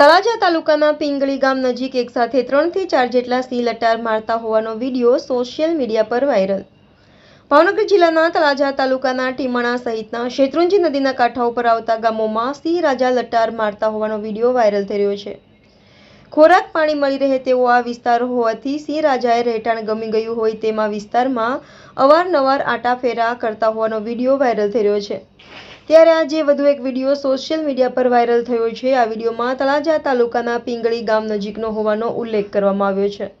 તળાજા તાલુકાના પિંગળી ગામ નજીક એકસાથે ત્રણથી ચાર જેટલા સિંહ લટાર મારતા હોવાનો વીડિયો સોશિયલ મીડિયા પર વાયરલ. ભાવનગર જિલ્લાના તળાજા તાલુકાના ટીમણા સહિતના શેત્રુંજી નદીના કાંઠા ઉપર આવતા ગામોમાં સિંહ રાજા લટાર મારતા હોવાનો વીડિયો વાયરલ થઈ રહ્યો છે. ખોરાક પાણી મળી રહે તેવો આ વિસ્તાર હોવાથી સિંહ રાજાએ રહેઠાણ ગમી ગયું હોય તેમાં વિસ્તારમાં અવારનવાર આંટાફેરા કરતા હોવાનો વીડિયો વાયરલ થઈ રહ્યો છે. ત્યારે આજે વધુ એક વીડિયો સોશિયલ મીડિયા પર વાયરલ થયો છે. આ વિડીયોમાં તળાજા તાલુકાના પિંગળી ગામ નજીકનો હોવાનો ઉલ્લેખ કરવામાં આવ્યો છે.